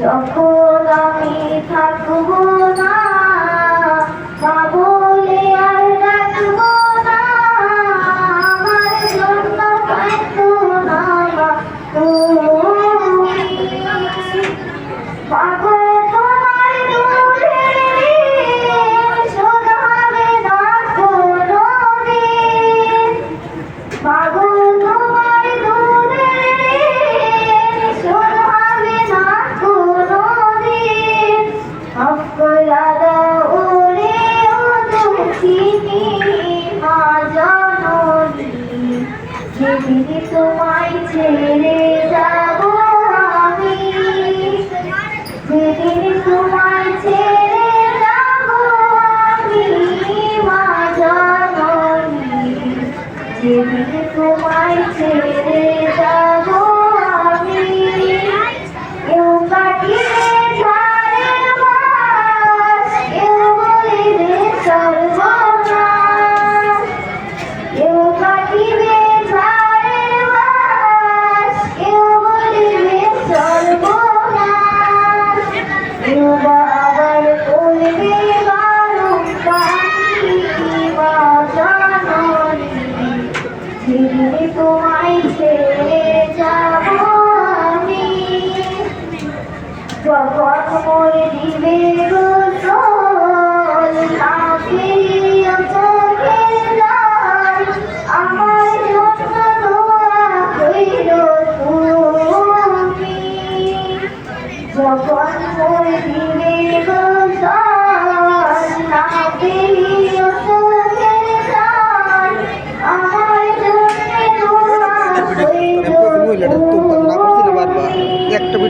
যখন আমি থাকব না সেদিন তোমায় ছেড়ে যাব আমি। সেদিন তোমায় ছেড়ে যাব আমি, মা জননী। সেদিন তোমায় ছেড়ে করে দিবে গো